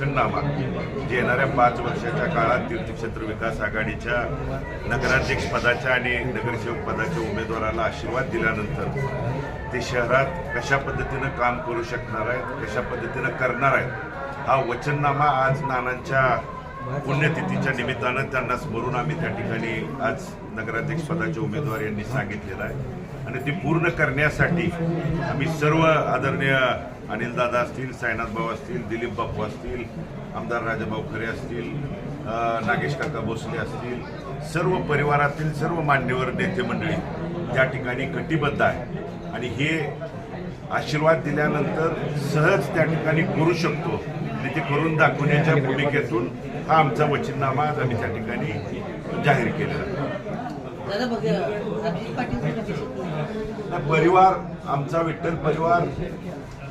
वचननामा जे येणाऱ्या पाच वर्षाच्या काळात तीर्थक्षेत्र विकास आघाडीच्या नगराध्यक्ष पदाच्या आणि नगरसेवक पदाच्या उमेदवाराला आशीर्वाद दिल्यानंतर ते शहरात कशा पद्धतीनं काम करू शकणार आहेत कशा पद्धतीनं करणार आहेत हा वचननामा आज नानांच्या पुण्यतिथीच्या निमित्तानं त्यांना स्मरून आम्ही त्या ठिकाणी आज नगराध्यक्ष पदाचे उमेदवार यांनी सांगितलेलं आहे. आणि ती पूर्ण करण्यासाठी आम्ही सर्व आदरणीय अनिलदादा असतील साईनाथ भाऊ असतील दिलीप बापू असतील आमदार राजाभाऊ खरे असतील नागेश काका भोसले असतील सर्व परिवारातील सर्व मान्यवर नेते मंडळी त्या ठिकाणी कटिबद्ध आहे आणि हे आशीर्वाद दिल्यानंतर सहज त्या ठिकाणी करू शकतो. आणि ते करून दाखवण्याच्या भूमिकेतून हा आमचा वचननामा आज आम्ही त्या ठिकाणी जाहीर केलेला परिवार आमचा विठ्ठल परिवार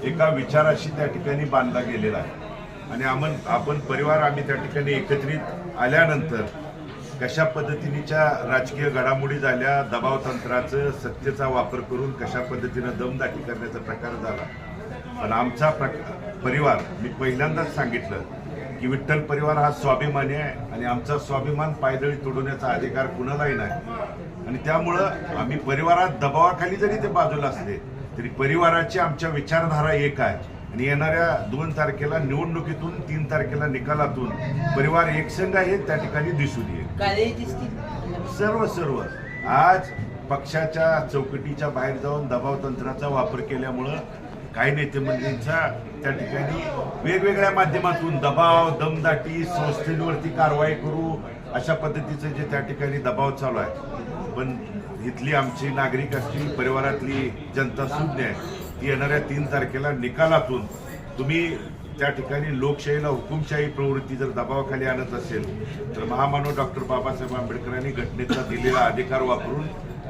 एका विचाराशी त्या ठिकाणी बांधला गेलेला आहे. आणि आम्ही आपण परिवार आम्ही त्या ठिकाणी एकत्रित आल्यानंतर कशा पद्धतीनेच्या राजकीय घडामोडी झाल्या दबाव तंत्राचं सत्तेचा वापर करून कशा पद्धतीनं दमदाटी करण्याचा प्रकार झाला. पण आमचा प्रक- परिवार मी पहिल्यांदाच सांगितलं की विठ्ठल परिवार हा स्वाभिमानी आहे आणि आमचा स्वाभिमान पायदळी तोडवण्याचा अधिकार कुणालाही नाही. आणि त्यामुळं आम्ही परिवारात दबावाखाली जरी ते बाजूला असले तरी परिवाराची आमच्या विचारधारा एक आहे. आणि येणाऱ्या दोन तारखेला निवडणुकीतून तीन तारखेला निकालातून परिवार एकसंघ आहे त्या ठिकाणी दिसून येईल. सर्व सर्व. आज पक्षाच्या चौकटीच्या बाहेर जाऊन दबाव तंत्राचा वापर केल्यामुळं काही नेते मंडळींचा त्या ठिकाणी वेगवेगळ्या माध्यमातून दबाव दमदाटी संस्थेवरती कारवाई करू अशा पद्धतीचं जे त्या ठिकाणी दबाव चालू आहे. पण इथली आमची नागरिक असतील परिवारातली जनता सुज्ञ आहे. ती येणाऱ्या तीन तारखेला निकालातून तुम्ही त्या ठिकाणी लोकशाहीला हुकुमशाही प्रवृत्ती जर दबावाखाली आणत असेल तर महामानव डॉक्टर बाबासाहेब आंबेडकरांनी घटनेचा दिलेला अधिकार वापरून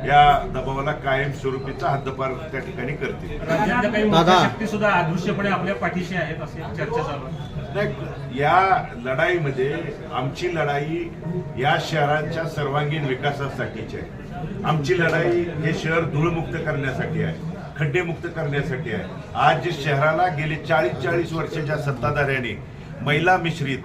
या दबावाला कायमस्वरूपीचा हद्दपार त्या ठिकाणी करतील. सुद्धा अदृश्यपणे आपल्या पाठीशी आहेत असे चर्चा चालू या लढाईमध्ये आमची लढाई या शहराच्या सर्वांगीण विकासासाठीची आहे. आमची लढाई हे शहर धूळमुक्त करण्यासाठी आहे खड्डेमुक्त करण्यासाठी आहे. आज जे शहराला गेले चाळीस चाळीस वर्षाच्या सत्ताधाऱ्याने महिला मिश्रित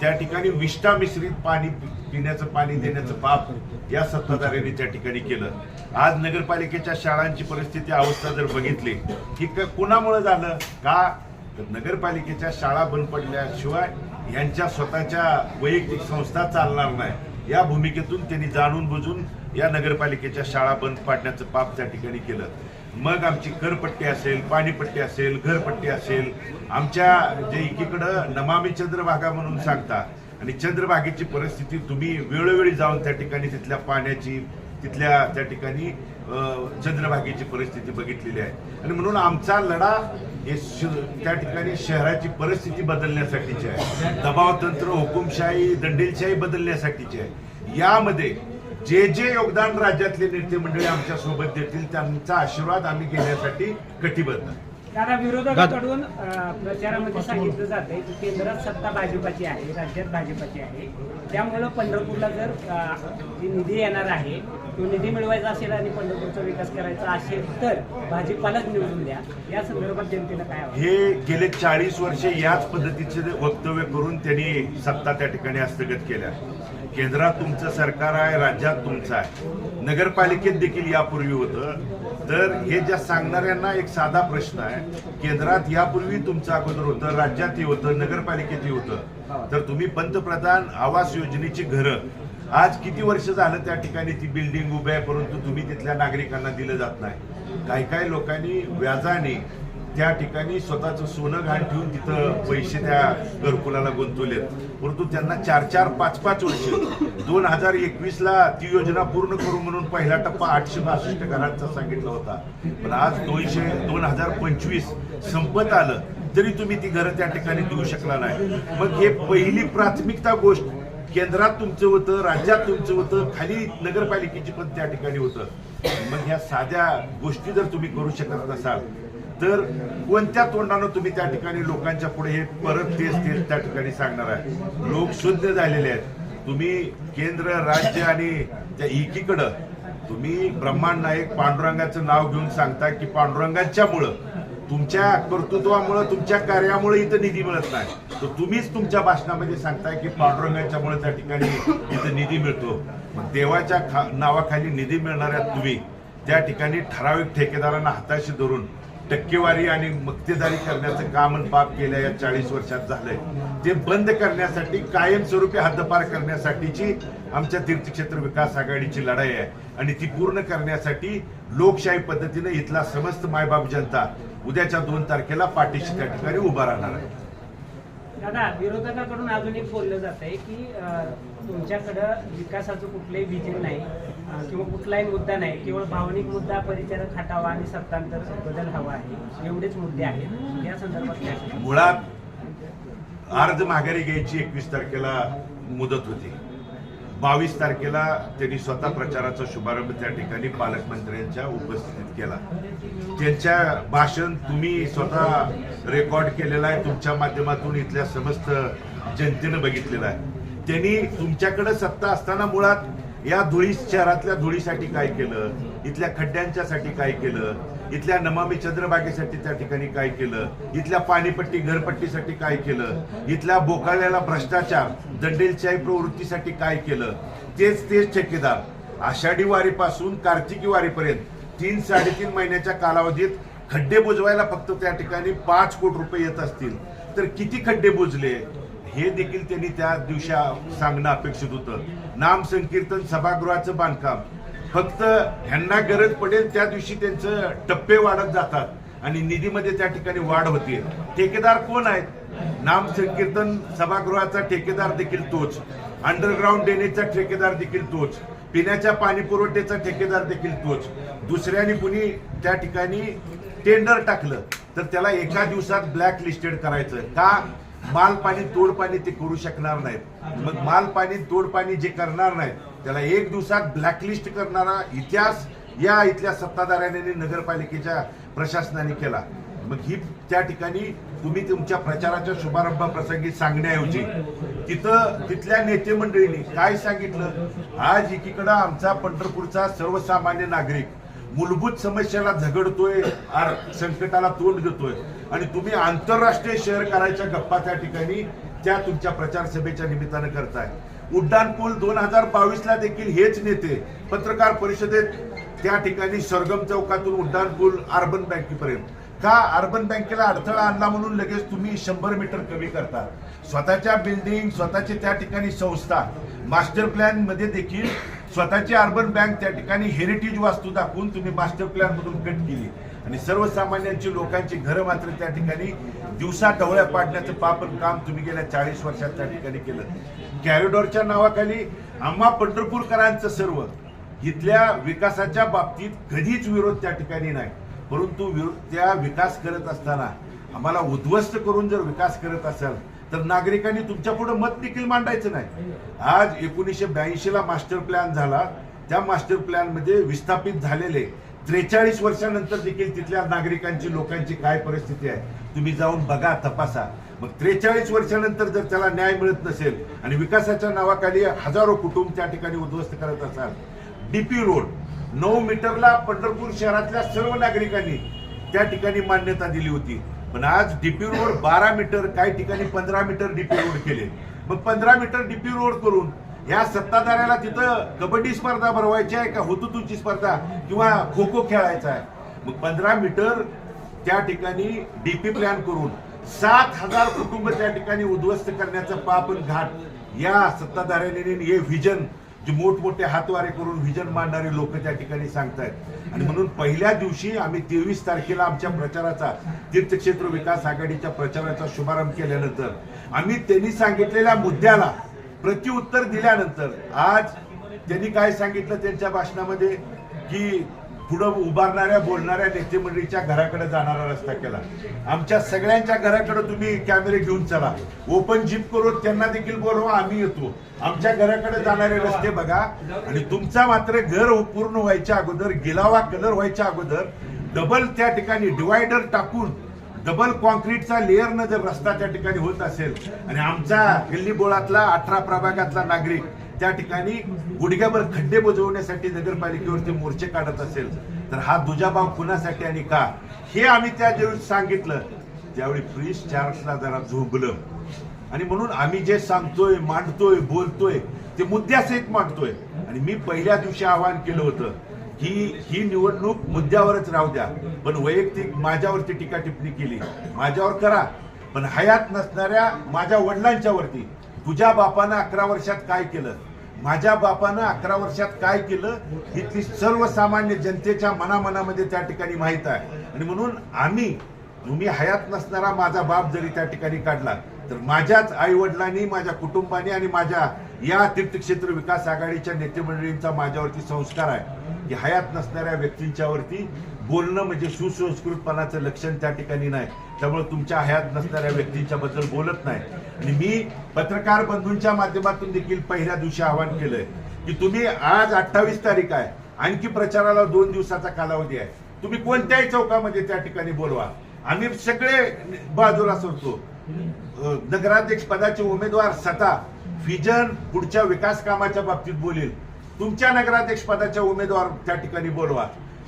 त्या ठिकाणी विष्ठा मिश्रित पाणी पिण्याचं पाणी देण्याचं पाप या सत्ताधाऱ्यांनी त्या ठिकाणी केलं. आज नगरपालिकेच्या शाळांची परिस्थिती अवस्था जर बघितली की क- कुणामुळे झालं? का तर नगरपालिकेच्या शाळा बंद पडल्याशिवाय यांच्या स्वतःच्या वैयक्तिक संस्था चालणार नाही? या भूमिकेतून त्यांनी जाणून बुजून या नगरपालिकेच्या शाळा बंद पाडण्याचं पाप त्या ठिकाणी केलं. मग आमची करपट्टी असेल पाणीपट्टी असेल घरपट्टी असेल आमच्या जे एकीकडं नमामी चंद्रभागा म्हणून सांगता आणि चंद्रभागेची परिस्थिती तुम्ही वेळोवेळी जाऊन त्या ठिकाणी तिथल्या पाण्याची तिथल्या त्या ठिकाणी चंद्रभागेची परिस्थिती बघितलेली आहे. आणि म्हणून आमचा लढा हे त्या ठिकाणी शहराची परिस्थिती बदलण्यासाठीची आहे. दबावतंत्र हुकुमशाही दंडेलशाही बदलण्यासाठीची आहे. यामध्ये जे जे योगदान राज्यातले नेते मंडळी आमच्यासोबत देतील त्यांचा आशीर्वाद आम्ही घेण्यासाठी कटिबद्ध आहे. दादा विरोधकांकडून प्रचारामध्ये सांगितलं जातंय की केंद्रात सत्ता भाजपाची आहे राज्यात भाजपाची आहे. त्यामुळं पंढरपूरला जर निधी येणार आहे तो निधी मिळवायचा असेल आणि पंढरपूरचा विकास करायचा असेल तर भाजपालाच निवडून द्या. या संदर्भात जनतेनं काय हे गेले चाळीस वर्षे याच पद्धतीचे वक्तव्य करून त्यांनी सत्ता त्या ठिकाणी हस्तगत केल्या. केंद्रात तुमचं सरकार आहे राज्यात तुमचं आहे. नगरपालिकेत देखील यापूर्वी होतं. तर हे ज्या सांगणाऱ्यांना एक साधा प्रश्न आहे केंद्रात यापूर्वी तुमचं अगोदर होतं राज्यातही होतं नगरपालिकेतही होतं. तर तुम्ही पंतप्रधान आवास योजनेची घरं आज किती वर्ष झालं त्या ठिकाणी ती बिल्डिंग उभी आहे परंतु तुम्ही तिथल्या नागरिकांना दिलं जात नाही. काही काही लोकांनी व्याजाने त्या ठिकाणी स्वतःचं सोनं घाण ठेवून तिथं पैसे त्या घरकुलाला गुंतवलेत. परंतु त्यांना चार चार पाच पाच वर्ष. दोन हजार एकवीसला ती योजना पूर्ण करू म्हणून पहिला टप्पा आठशे बासष्ट घरांचा सांगितला होता. पण आज दोनशे दोन हजार पंचवीस संपत आलं तरी तुम्ही ती घरं त्या ठिकाणी देऊ शकला नाही. मग हे पहिली प्राथमिकता गोष्ट केंद्रात तुमचं होतं राज्यात तुमचं होतं खाली नगरपालिकेची पण त्या ठिकाणी होतं. मग ह्या साध्या गोष्टी जर तुम्ही करू शकत नसाल तर कोणत्या तोंडानं तुम्ही त्या ठिकाणी लोकांच्या पुढे हे परत तेच तेच त्या ठिकाणी सांगणार आहे? लोक शुद्ध झालेले आहेत. तुम्ही केंद्र राज्य आणि त्या एकीकडं तुम्ही ब्रह्मांड नायक पांडुरंगाचं नाव घेऊन सांगता की पांडुरंगाच्यामुळं तुमच्या कर्तृत्वामुळं तुमच्या कार्यामुळे इथं निधी मिळत नाही. तर तुम्हीच तुमच्या भाषणामध्ये सांगताय की पांडुरंगाच्यामुळे त्या ठिकाणी इथं निधी मिळतो. मग देवाच्या खा नावाखाली निधी मिळणाऱ्या तुम्ही त्या ठिकाणी ठराविक ठेकेदारांना हाताशी धरून टक्केवारी आणि मक्तेदारी करण्याचं काम आणि पाप केलं या चाळीस वर्षात झालंय. ते बंद करण्यासाठी कायमस्वरूपी हद्दपार करण्यासाठीची आमच्या तीर्थक्षेत्र विकास आघाडीची लढाई आहे. आणि ती पूर्ण करण्यासाठी लोकशाही पद्धतीने इथला समस्त मायबाप जनता उद्याच्या दोन तारखेला पाठीशी त्या ठिकाणी उभा राहणार आहे. दादा विरोधकाकडून अजून एक बोललं जात आहे की तुमच्याकडं विकासाचं कुठलंही विजन नाही. किंवा कुठलाही मुद्दा नाही केवळ भावनिक मुद्दा परिचय खाटावा आणि सत्तांतर बदल हवा आहे. एवढेच मुद्दे आहेत. या संदर्भात मुळात अर्ज माघारी घ्यायची एकवीस तारखेला मुदत होती. बावीस तारखेला त्यांनी स्वतः प्रचाराचा शुभारंभ त्या ठिकाणी पालकमंत्र्यांच्या उपस्थितीत केला. त्यांच्या भाषण तुम्ही स्वतः रेकॉर्ड केलेलं आहे तुमच्या माध्यमातून इथल्या समस्त जनतेनं बघितलेलं आहे. त्यांनी तुमच्याकडे सत्ता असताना मुळात या धुळी शहरातल्या धुळीसाठी काय केलं? इथल्या खड्ड्यांच्यासाठी काय केलं? इथल्या नमामी चंद्रबागेसाठी त्या ठिकाणी काय केलं? इथल्या पाणीपट्टी घरपट्टीसाठी काय केलं? इथल्या बोकाळ्याला भ्रष्टाचार दंडेलशाही प्रवृत्तीसाठी काय केलं? तेच तेच ठेकेदार. आषाढी वारीपासून कार्तिकी वारीपर्यंत तीन साडेतीन महिन्याच्या कालावधीत खड्डे बुजवायला फक्त त्या ठिकाणी पाच कोटी रुपये येत असतील. तर किती खड्डे बुजले? हे देखील त्यांनी त्या दिवशी सांगणं अपेक्षित होतं. नाम संकीर्तन सभागृहाचं बांधकाम. फक्त ह्यांना गरज पडेल त्या दिवशी त्यांचं टप्पे वाढत जातात आणि निधीमध्ये त्या ठिकाणी वाढ होते ठेकेदार कोण आहेत? नाम संकीर्तन सभागृहाचा ठेकेदार देखील तोच. अंडरग्राऊंड डेनेचा ठेकेदार देखील तोच. पिण्याच्या पाणी पुरवठ्याचा ठेकेदार देखील तोच. दुसऱ्याने कुणी त्या ठिकाणी टेंडर टाकलं तर त्याला एका दिवसात ब्लॅक लिस्टेड करायचं. का? माल पाणी तोड पाणी ते करू शकणार नाहीत. मग माल पाणी तोड पाणी जे करणार नाहीत त्याला एक दिवसात ब्लॅकलिस्ट करणारा इतिहास या इथल्या सत्ताधाऱ्याने नगरपालिकेच्या प्रशासनाने केला. मग ही त्या ठिकाणी तुम्ही तुमच्या प्रचाराच्या शुभारंभ प्रसंगी सांगण्याऐवजी तिथं तिथल्या नेते मंडळींनी काय सांगितलं? आज एकीकडं आमचा पंढरपूरचा सर्वसामान्य नागरिक मूलभूत समस्याला झगडतोय आर- संकटाला तोंड देतोय. आणि तुम्ही आंतरराष्ट्रीय शहर करायच्या गप्पा त्या ठिकाणी त्या तुमच्या प्रचार सभेच्या निमित्तानं करताय. उड्डाणपूल दोन हजार बावीस ला देखील हेच नेते पत्रकार परिषदेत त्या ठिकाणी सरगम चौकातून उड्डाणपूल अर्बन बँकेपर्यंत. का अर्बन बँकेला अडथळा आणला म्हणून लगेच तुम्ही शंभर मीटर कमी करता? स्वतःच्या बिल्डिंग स्वतःची त्या ठिकाणी संस्था मास्टर प्लॅनमध्ये देखील स्वतःची अर्बन बँक त्या ठिकाणी हेरिटेज वास्तू दाखवून तुम्ही मास्टर प्लॅन मधून कट केली. आणि सर्वसामान्यांची लोकांची घरं मात्र त्या ठिकाणी दिवसा ढवळ्या पाडण्याचं पापन काम तुम्ही गेल्या चाळीस वर्षात त्या ठिकाणी केलं. कॅरिडॉरच्या नावाखाली आम्हा पंढरपूरकरांचं सर्व इथल्या विकासाच्या बाबतीत कधीच विरोध त्या ठिकाणी नाही. परंतु त्या विकास करत असताना आम्हाला उद्ध्वस्त करून जर विकास करत असाल तर नागरिकांनी तुमच्यापुढे मत देखील मांडायचं नाही. आज एकोणीसशे ब्याऐंशी ला मास्टर प्लॅन झाला. त्या मास्टर प्लॅनमध्ये विस्थापित झालेले त्रेचाळीस वर्षानंतर देखील तिथल्या नागरिकांची लोकांची काय परिस्थिती आहे तुम्ही जाऊन बघा तपासा. मग त्रेचाळीस वर्षानंतर जर त्याला न्याय मिळत नसेल आणि विकासाच्या नावाखाली हजारो कुटुंब त्या ठिकाणी उद्ध्वस्त करत असाल डीपी रोड नऊ मीटरला पंढरपूर शहरातल्या सर्व नागरिकांनी त्या ठिकाणी मान्यता दिली होती. पण आज डीपी रोड बारा मीटर काही ठिकाणी पंधरा मीटर डीपी रोड केले. मग पंधरा मीटर डीपी रोड करून या सत्ताधाऱ्याला तिथं कबड्डी स्पर्धा भरवायची आहे का होतुतूची स्पर्धा किंवा खो खो खेळायचा आहे? मग पंधरा मीटर त्या ठिकाणी डीपी प्लॅन करून सात हजार कुटुंब त्या ठिकाणी उद्ध्वस्त करण्याचं पापन घाट या सत्ताधाऱ्याने हे व्हिजन जे मोठमोठे हातवारे करून व्हिजन मांडणारे लोक त्या ठिकाणी सांगतायत. आणि म्हणून पहिल्या दिवशी आम्ही तेवीस तारखेला आमच्या प्रचाराचा तीर्थक्षेत्र विकास आघाडीच्या प्रचाराचा शुभारंभ केल्यानंतर आम्ही त्यांनी सांगितलेल्या मुद्द्याला प्रत्युत्तर दिल्यानंतर आज त्यांनी काय सांगितलं त्यांच्या भाषणामध्ये? की पुढं उभारणाऱ्या बोलणाऱ्या नेते मंडळीच्या घराकडे जाणारा रस्ता केला. आमच्या सगळ्यांच्या घराकडे तुम्ही कॅमेरे घेऊन चला. ओपन जीप करून त्यांना देखील बोलवा आम्ही येतो. आमच्या घराकडे जाणारे रस्ते बघा. आणि तुमचा मात्र घर पूर्ण व्हायच्या अगोदर गिलावा कलर व्हायच्या अगोदर डबल त्या ठिकाणी डिवायडर टाकून डबल कॉन्क्रीटचा लेअरनं जर रस्ता त्या ठिकाणी होत असेल आणि आमचा गल्ली बोळातला अठरा प्रभागातला नागरिक त्या ठिकाणी गुडघ्यावर खड्डे बुजवण्यासाठी नगरपालिकेवरती मोर्चे काढत असेल तर हा दुजाभाव कुणासाठी आणि का? हे आम्ही त्या ज्यावेळी सांगितलं. त्यावेळी प्रिन्स चार्ल्सला जरा झोंबलं. आणि म्हणून आम्ही जे सांगतोय मांडतोय बोलतोय ते मुद्द्यासहित मांडतोय. आणि मी पहिल्या दिवशी आवाहन केलं होतं की ही निवडणूक मुद्द्यावरच राहू द्या. पण वैयक्तिक माझ्यावरती टीका टिप्पणी केली. माझ्यावर करा. पण हयात नसणाऱ्या माझ्या वडिलांच्यावरती तुझ्या बापानं अकरा वर्षात काय केलं? माझ्या बापानं अकरा वर्षात काय केलं? इथली सर्वसामान्य जनतेच्या मनामनामध्ये त्या ठिकाणी माहीत आहे. आणि म्हणून आम्ही तुम्ही हयात नसणारा माझा बाप जरी त्या ठिकाणी काढला तर माझ्याच आई वडिलांनी माझ्या कुटुंबाने आणि माझ्या या तीर्थक्षेत्र विकास आघाडीच्या नेतेमंडळींचा माझ्यावरती संस्कार आहे. की हयात नसणाऱ्या व्यक्तींच्या वरती बोलणं म्हणजे सुसंस्कृतपणाचं लक्षण त्या ठिकाणी नाही. त्यामुळे तुमच्या हयात नसणाऱ्या व्यक्तींच्या बद्दल बोलत नाही. आणि मी पत्रकार बंधूंच्या माध्यमातून देखील पहिल्या दिवशी आवाहन केलंय की तुम्ही आज अठ्ठावीस तारीख आहे. आणखी प्रचाराला दोन दिवसाचा कालावधी आहे. तुम्ही कोणत्याही चौकामध्ये त्या ठिकाणी बोलवा. आम्ही सगळे बाजूला सोडतो. नगराध्यक्ष पदाचे उमेदवार स्वतः फिजन पुढच्या विकास कामाच्या बाबतीत बोलेल. तुमच्या नगराध्यक्ष पदाच्या उमेदवार त्या ठिकाणी बोलवा.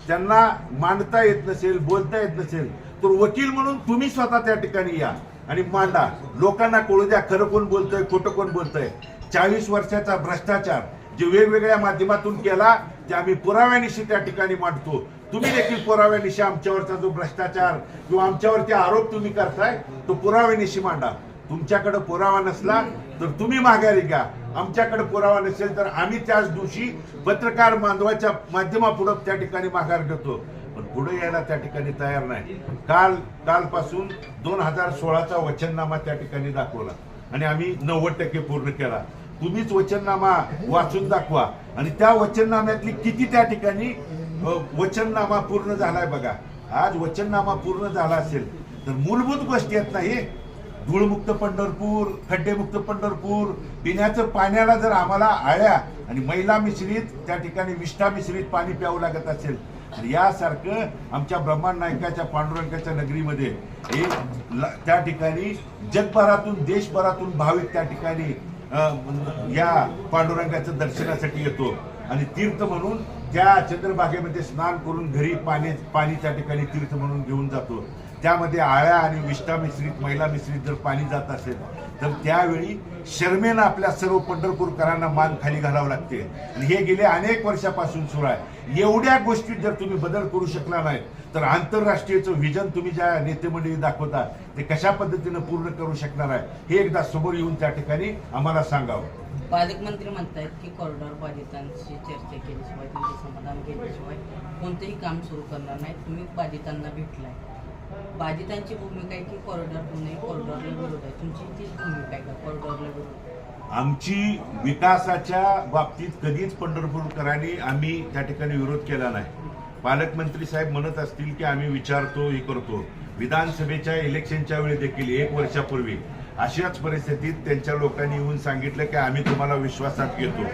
त्यांना मांडता येत नसेल बोलता येत नसेल तर वकील म्हणून तुम्ही स्वतः त्या ठिकाणी या. आणि मांडा. लोकांना कळू द्या खरं कोण बोलतंय खोटं कोण बोलतंय. चाळीस वर्षाचा भ्रष्टाचार जे वेगवेगळ्या माध्यमातून केला ते आम्ही पुराव्यानिशी त्या ठिकाणी मांडतो. तुम्ही देखील पुराव्यानिशी आमच्यावरचा जो भ्रष्टाचार किंवा आमच्यावरती आरोप तुम्ही करताय तो पुराव्यानिशी मांडा. तुमच्याकडे पुरावा नसला तर तुम्ही माघारी घ्या. आमच्याकडे पुरावा नसेल तर आम्ही त्याच दिवशी पत्रकार बांधवाच्या माध्यमापुढं त्या ठिकाणी माघार घेतो. पण पुढे यायला त्या ठिकाणी तयार नाही. काल कालपासून दोन हजार सोळाचा वचननामा त्या ठिकाणी दाखवला. आणि आम्ही नव्वद टक्के पूर्ण केला. तुम्हीच वचननामा वाचून दाखवा. आणि त्या वचननाम्यातली किती त्या ठिकाणी वचननामा पूर्ण झालाय बघा. आज वचननामा पूर्ण झाला असेल तर मूलभूत गोष्टी आहेत नाही धूळमुक्त पंढरपूर खड्डेमुक्त पंढरपूर पिण्याचं पाण्याला जर आम्हाला आळ्या आणि मैला मिश्रित त्या ठिकाणी विष्ठा मिश्रित पाणी प्यावं लागत असेल तर यासारखं आमच्या ब्रह्मांड नायकाच्या पांडुरंगाच्या नगरीमध्ये एक त्या ठिकाणी जगभरातून देशभरातून भाविक त्या ठिकाणी या पांडुरंगाचं दर्शनासाठी येतो. आणि तीर्थ म्हणून त्या चंद्रभागेमध्ये स्नान करून घरी पाणी पाणी त्या ठिकाणी तीर्थ म्हणून घेऊन जातो. त्यामध्ये आळ्या आणि विष्ठा मिश्रित महिला मिश्रित जर पाणी जात असेल तर त्यावेळी शर्मेनं आपल्या सर्व पंढरपूरकरांना मान खाली घालावं लागते. आणि हे गेले अनेक वर्षापासून सुरू आहे. एवढ्या गोष्टीत जर तुम्ही बदल करू शकला नाही तर आंतरराष्ट्रीयचं व्हिजन तुम्ही ज्या नेतेमंडळी दाखवता ते कशा पद्धतीनं पूर्ण करू शकणार आहे हे एकदा समोर येऊन त्या ठिकाणी आम्हाला सांगावं. पालकमंत्री म्हणतायत की कॉरिडॉर बाधितांशी चर्चा केल्याशिवाय त्यांचे समाधान केल्याशिवाय कोणतेही काम सुरू करणार नाही. तुम्ही बाधितांना भेटलाय. बाधितांची भूमिका आहे की कॉरिडॉर होणे कॉरिडॉरला विरोध आहे? तुमची ती भूमिका आहे का कॉरिडॉरला विरोध? आमची विकासाच्या बाबतीत कधीच पंढरपूरकरांनी आम्ही त्या ठिकाणी विरोध केला नाही. पालकमंत्री साहेब म्हणत असतील की आम्ही विचारतो हे करतो. विधानसभेच्या इलेक्शनच्या वेळी देखील एक वर्षापूर्वी अशाच परिस्थितीत त्यांच्या लोकांनी येऊन सांगितलं की आम्ही तुम्हाला विश्वासात घेतो.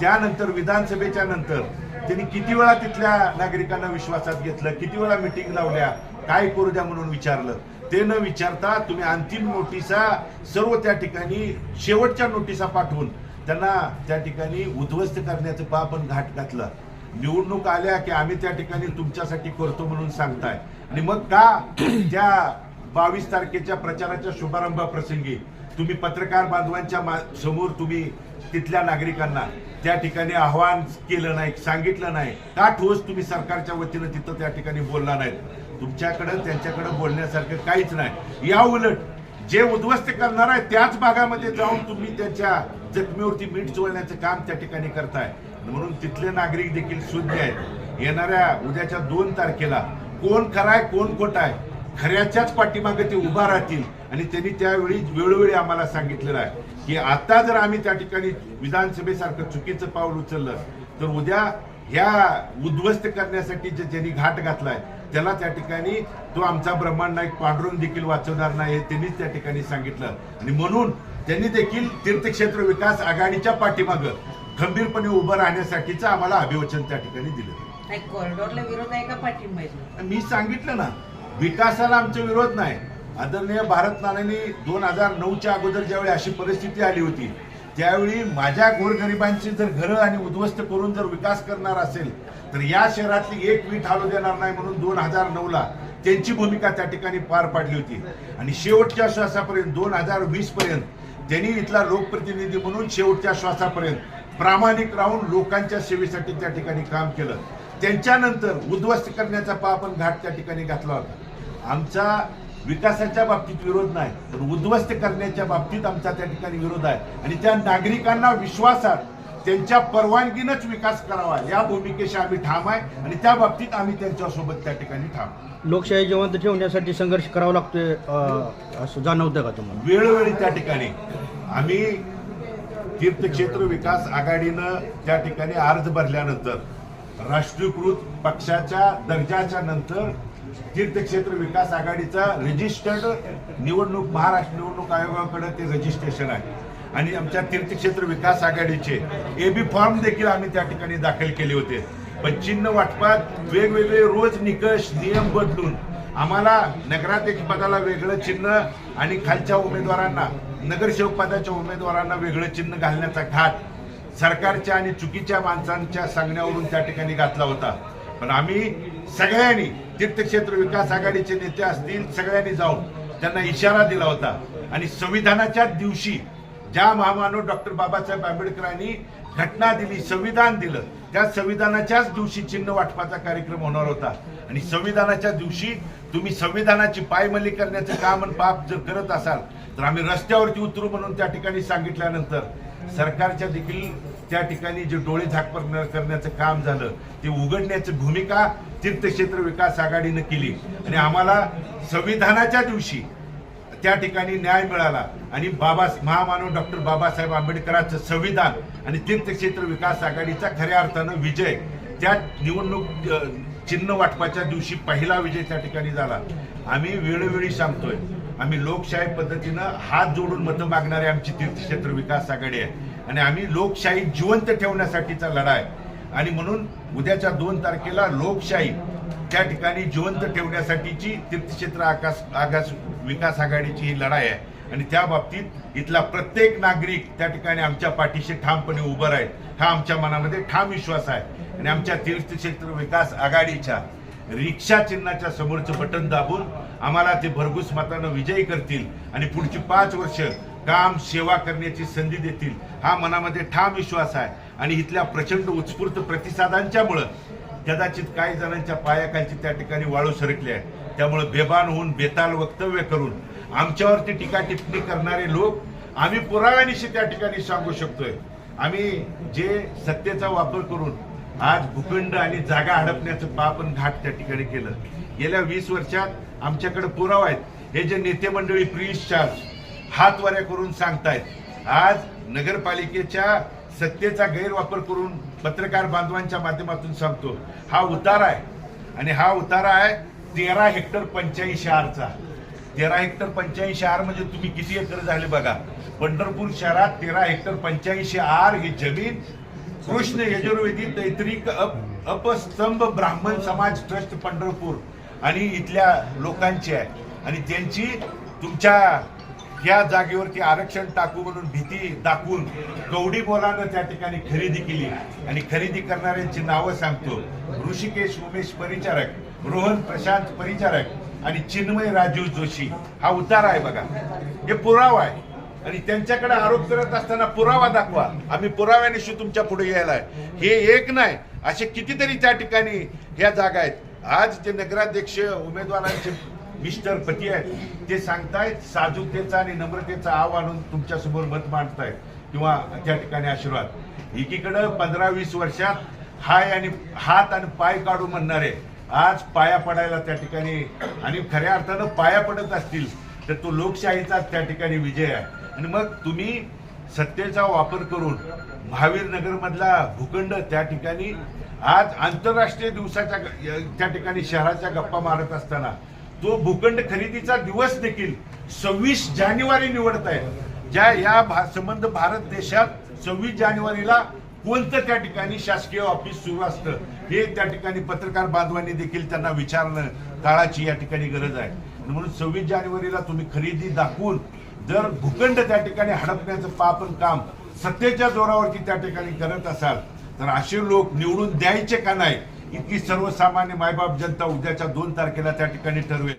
त्यानंतर विधानसभेच्या नंतर त्यांनी किती वेळा तिथल्या नागरिकांना विश्वासात घेतलं किती वेळा मिटिंग लावल्या काय करू द्या म्हणून विचारलं. ते न विचारता तुम्ही अंतिम नोटिसा सर्व त्या ठिकाणी शेवटच्या नोटिसा पाठवून त्यांना त्या ठिकाणी उद्ध्वस्त करण्याचं पापण घाट घातलं. निवडणूक आल्या की आम्ही त्या ठिकाणी तुमच्यासाठी करतो म्हणून सांगताय. आणि मग का त्या बावीस तारखेच्या प्रचाराच्या शुभारंभाप्रसंगी तुम्ही पत्रकार बांधवांच्या मा- समोर तुम्ही तिथल्या नागरिकांना त्या ठिकाणी आव्हान केलं नाही सांगितलं नाही. का ठोस तुम्ही सरकारच्या वतीनं तिथं त्या ठिकाणी बोलला नाहीत? तुमच्याकडं त्यांच्याकडं बोलण्यासारखं काहीच नाही. या उलट जे उद्ध्वस्त करणार आहे त्याच भागामध्ये जाऊन तुम्ही त्यांच्या जखमीवरती मीठ चोळण्याचं काम त्या ठिकाणी करताय. म्हणून तिथले नागरिक देखील शुद्ध आहेत. येणाऱ्या उद्याच्या दोन तारखेला कोण खराय कोण खोट आहे खऱ्याच्याच पाठीमागे ते उभा राहतील. आणि त्यांनी त्यावेळी वेळोवेळी आम्हाला सांगितलेलं आहे की आता जर आम्ही त्या ठिकाणी विधानसभेसारखं चुकीचं पाऊल उचललं तर उद्या ह्या उद्ध्वस्त करण्यासाठी जे ज्यांनी घाट घातलाय त्याला त्या ठिकाणी तो आमचा ब्रह्मांड नाईक पांडुरंग देखील वाचवणार नाही त्यांनीच त्या ठिकाणी सांगितलं. आणि म्हणून त्यांनी देखील तीर्थक्षेत्र विकास आघाडीच्या पाठीमागं खंबीरपणे उभं राहण्यासाठीचं आम्हाला अभिवचन त्या ठिकाणी दिलं. कॉरिडॉरला विरोध आहे का पाठिंबा? मी सांगितलं ना विकासाला आमचा विरोध नाही. आदरणीय भारत नानांनी दोन हजार नऊच्या अगोदर ज्यावेळी अशी परिस्थिती आली होती त्यावेळी माझ्या गोरगरिबांची जर घरं आणि उद्ध्वस्त करून जर विकास करणार असेल तर या शहरातली एक वीट हालू देणार नाही म्हणून दोन हजार नऊला त्यांची भूमिका त्या ठिकाणी पार पाडली होती. आणि शेवटच्या श्वासापर्यंत दोन हजार वीस पर्यंत त्यांनी इथला लोकप्रतिनिधी म्हणून शेवटच्या श्वासापर्यंत प्रामाणिक राहून लोकांच्या सेवेसाठी त्या ठिकाणी काम केलं. त्यांच्यानंतर उद्ध्वस्त करण्याचा पापण घाट त्या ठिकाणी घातला होता. आमचा विकासाच्या बाबतीत विरोध नाही पण उद्ध्वस्त करण्याच्या बाबतीत आमचा त्या ठिकाणी विरोध आहे. आणि त्या नागरिकांना विश्वासात त्यांच्या परवानगीनंच विकास करावा या भूमिकेशी आम्ही ठाम आहे आणि त्या बाबतीत आम्ही त्यांच्यासोबत त्या ठिकाणी ठाम. लोकशाही जिवंत ठेवण्यासाठी संघर्ष करावा लागतोय असं जाणवतं का तुम्हाला? वेळोवेळी त्या ठिकाणी. आम्ही तीर्थक्षेत्र विकास आघाडीनं त्या ठिकाणी अर्ज भरल्यानंतर राष्ट्रीयकृत पक्षाच्या दर्जाच्या नंतर तीर्थक्षेत्र विकास आघाडीचा रजिस्टर्ड निवडणूक महाराष्ट्र निवडणूक आयोगाकडे ते रजिस्ट्रेशन आहे. आणि आमच्या तीर्थक्षेत्र विकास आघाडीचे एबी फॉर्म देखील आम्ही त्या ठिकाणी दाखल केले होते. पण चिन्ह वाटपात वेगवेगळे रोज निकष नियम बदलून आम्हाला नगराध्यक्ष पदाला वेगळं चिन्ह आणि खालच्या उमेदवारांना नगरसेवक पदाच्या उमेदवारांना वेगळं चिन्ह घालण्याचा घाट सरकारच्या आणि चुकीच्या माणसांच्या सांगण्यावरून त्या ठिकाणी घातला होता. पण आम्ही सगळ्यांनी तीर्थक्षेत्र विकास आघाडीचे नेते असतील सगळ्यांनी जाऊन त्यांना इशारा दिला होता. आणि संविधानाच्या दिवशी ज्या महामानव डॉक्टर बाबासाहेब आंबेडकरांनी घटना दिली संविधान दिलं त्या संविधानाच्याच दिवशी चिन्ह वाटपाचा कार्यक्रम होणार होता. आणि संविधानाच्या दिवशी तुम्ही संविधानाची पायमल्ली करण्याचं काम आणि पाप जर करत असाल तर आम्ही रस्त्यावरती उतरू म्हणून त्या ठिकाणी सांगितल्यानंतर सरकारच्या देखील त्या ठिकाणी जे डोळे झाकपर करण्याचं काम झालं ते उघडण्याची भूमिका तीर्थक्षेत्र विकास आघाडीनं केली. आणि आम्हाला संविधानाच्या दिवशी त्या ठिकाणी न्याय मिळाला. आणि बाबा महामानव डॉक्टर बाबासाहेब आंबेडकरांचं संविधान आणि तीर्थक्षेत्र विकास आघाडीचा खऱ्या अर्थानं विजय त्या निवडणूक चिन्ह वाटपाच्या दिवशी पहिला विजय त्या ठिकाणी झाला. आम्ही वेळोवेळी सांगतोय आम्ही लोकशाही पद्धतीनं हात जोडून मतं मागणारी आमची तीर्थक्षेत्र विकास आघाडी आहे. आणि आम्ही लोकशाही जिवंत ठेवण्यासाठीचा लढा आहे आणि म्हणून उद्याच्या दोन तारखेला लोकशाही त्या ठिकाणी जिवंत ठेवण्यासाठीची तीर्थक्षेत्र आकाश आकाश विकास आघाडीची ही लढाई आहे. आणि त्या बाबतीत इथला प्रत्येक नागरिक त्या ठिकाणी आमच्या पाठीशी ठामपणे उभं राहील. हा आमच्या मनामध्ये ठाम विश्वास आहे. आणि आमच्या तीर्थक्षेत्र विकास आघाडीच्या रिक्षा चिन्हाच्या समोरचं बटन दाबून आम्हाला ते भरघूस मतानं विजयी करतील. आणि पुढची पाच वर्ष काम सेवा करण्याची संधी देतील. हा मनामध्ये ठाम विश्वास आहे. आणि इथल्या प्रचंड उत्स्फूर्त प्रतिसादांच्यामुळं कदाचित काही जणांच्या पायाखालची त्या ठिकाणी वाळू सरकली आहे त्यामुळे बेभान होऊन बेताल वक्तव्य करून आमच्यावरती टीका टिप्पणी करणारे लोक आम्ही पुराव्यानिशी त्या ठिकाणी सांगू शकतोय. आम्ही जे सत्तेचा वापर करून आज भूखंड आणि जागा हडपण्याचं पाप घाट त्या ठिकाणी केलं. गेल्या वीस वर्षात आमच्याकडे पुरावा आहेत. हे जे नेते मंडळी प्रिन्स चार्ज हातवाऱ्या करून सांगतायत. आज नगरपालिकेच्या सत्तेचा गैरवापर करून पत्रकार बांधवांच्या माध्यमातून सांगतो. हा उतारा आहे. आणि हा उतारा आहे तेरा हेक्टर पंच्याऐंशी आरचा. तेरा हेक्टर पंच्याऐंशी आर म्हणजे तुम्ही किती एकर झाले बघा. पंढरपूर शहरात तेरा हेक्टर पंच्याऐंशी आर ही जमीन कृष्ण यजुर्वेदी तैत्रिक अप अपस्तंभ ब्राह्मण समाज ट्रस्ट पंढरपूर आणि इथल्या लोकांची आहे. आणि त्यांची तुमच्या या जागेवरती आरक्षण टाकू म्हणून भीती दाखवून कवडी बोलानं त्या ठिकाणी खरेदी केली. आणि खरेदी करणाऱ्यांची नावं सांगतो. ऋषिकेश उमेश परिचारक रोहन प्रशांत परिचारक आणि चिन्मय राजीव जोशी. हा उतारा आहे बघा. हे पुरावा आहे. आणि त्यांच्याकडे आरोप करत असताना पुरावा दाखवा. आम्ही पुराव्यानिशी तुमच्यापुढे यायला आहे. हे एक नाही असे कितीतरी त्या ठिकाणी ह्या जागा आहेत. आज जे नगराध्यक्ष उमेदवारांचे मिस्टर पती आहेत ते सांगतायत साजूकतेचा आणि नम्रतेचा आव आणून तुमच्यासमोर मत मांडतायत किंवा त्या ठिकाणी आशीर्वाद. एकीकडं पंधरा वीस वर्षात हाय आणि हात आणि पाय काढू म्हणणारे आज पाया पडायला त्या ठिकाणी आणि खऱ्या अर्थानं पाया पडत असतील तर तो लोकशाहीचा त्या ठिकाणी विजय आहे. आणि मग तुम्ही सत्तेचा वापर करून महावीर नगरमधला भूखंड त्या ठिकाणी आज आंतरराष्ट्रीय दिवसाच्या त्या ठिकाणी शहराच्या गप्पा मारत असताना तो भूखंड खरेदीचा दिवस देखील सव्वीस जानेवारी निवडत आहे ज्या या भा- संबंध भारत देशात सव्वीस जानेवारीला कोणतं त्या ठिकाणी शासकीय ऑफिस सुरू असतं हे त्या ठिकाणी पत्रकार बांधवांनी देखील त्यांना विचारणं काळाची या ठिकाणी गरज आहे. म्हणून सव्वीस जानेवारीला तुम्ही खरेदी दाखवून जर भूखंड त्या ठिकाणी हडपण्याचं पापन काम सत्तेच्या जोरावरती त्या ठिकाणी करत असाल तर असे लोक निवडून द्यायचे का नाही इतकी सर्वसामान्य मायबाप जनता उद्याच्या दोन तारखेला त्या ठिकाणी ठरवेल.